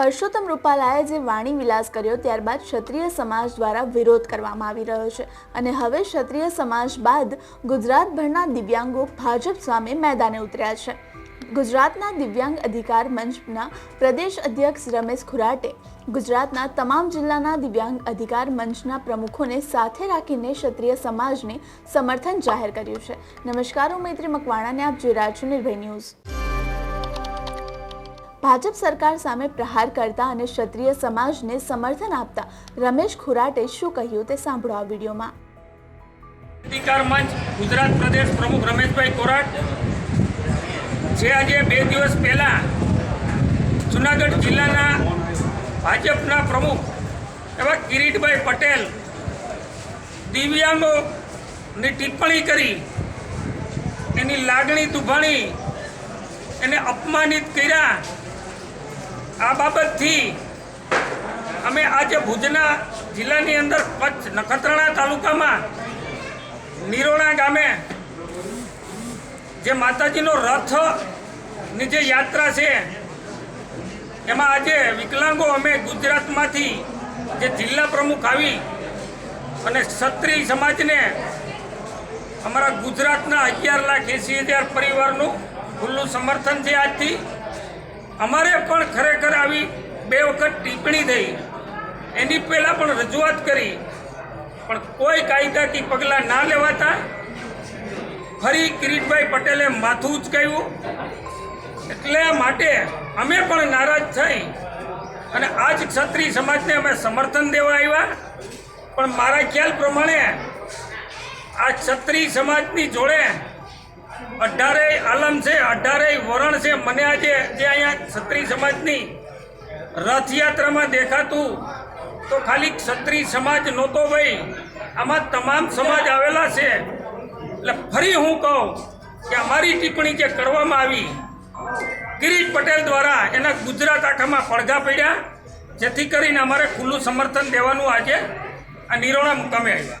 પરસોત્તમ રૂપાલાએ જે વાણી વિલાસ કર્યો ત્યારબાદ ક્ષત્રિય સમાજ દ્વારા વિરોધ કરવામાં આવી રહ્યો છે. અને હવે ક્ષત્રિય સમાજ બાદ ગુજરાતભરના દિવ્યાંગો ભાજપ સામે મેદાને ઉતર્યા છે. ગુજરાતના દિવ્યાંગ અધિકાર મંચના પ્રદેશ અધ્યક્ષ રમેશ ખુરાટે ગુજરાતના તમામ જિલ્લાના દિવ્યાંગ અધિકાર મંચના પ્રમુખોને સાથે રાખીને ક્ષત્રિય સમાજને સમર્થન જાહેર કર્યું છે. નમસ્કાર, હું મૈત્રી મકવાણાને આપ જોઈ રહ્યા છો નિર્ભય ન્યૂઝ. ભાજપ સરકાર સામે પ્રહાર કરતા અને ક્ષત્રિય સમાજને સમર્થન આપતા રમેશ ખુરાટે શું કહ્યું તે સાંભળો આ વિડીયોમાં. પ્રતિકાર મંચ, ગુજરાત પ્રદેશ પ્રમુખ રમેશભાઈ કોરાટ, જે આજે બે દિવસ પહેલા જુનાગઢ જિલ્લાના ભાજપના પ્રમુખ એવા કિરીટભાઈ પટેલ દિવ્યાંગોની ટિપ્પણી કરી, એની લાગણી દુભાણી, એને અપમાનિત કર્યા આ બાબતથી અમે આજે ભુજના જિલ્લાની અંદર કચ્છ નખત્રાણા તાલુકામાં નિરોણા ગામે જે માતાજીનો રથની જે યાત્રા છે, એમાં આજે વિકલાંગો અમે ગુજરાતમાંથી જે જિલ્લા પ્રમુખ આવી અને ક્ષત્રિય સમાજને અમારા ગુજરાતના અગિયાર લાખ એંસી હજાર પરિવારનું ખુલ્લું સમર્થન છે આજથી. અમારે પણ ખરેખર આવી બે વખત ટિપ્પણી થઈ. એની પહેલાં પણ રજૂઆત કરી. પણ કોઈ કાયદાથી પગલાં ના લેવાતા. ફરી કિરીટભાઈ પટેલે માથું ઉચકાયું એટલે માટે અમે પણ નારાજ થઈ. અને આ જ ક્ષત્રિય સમાજને અમે સમર્થન દેવા આવ્યા. પણ મારા ખ્યાલ પ્રમાણે આ ક્ષત્રિય સમાજની જોડે અઢારેય આલમ છે, અઢારેય વરણ છે. મને આજે જે અહીંયા ક્ષત્રિય સમાજની રથયાત્રામાં દેખાતું, તો ખાલી ક્ષત્રિય સમાજ નહોતો ભાઈ. આમાં તમામ સમાજ આવેલા છે. એટલે ફરી હું કહું કે અમારી ટિપ્પણી જે કરવામાં આવી કિરીટ પટેલ દ્વારા એના ગુજરાત આખામાં પડઘા પડ્યા, જેથી કરીને અમારે ખુલ્લું સમર્થન દેવાનું આજે આ નિરોણા મુકામે આવ્યા.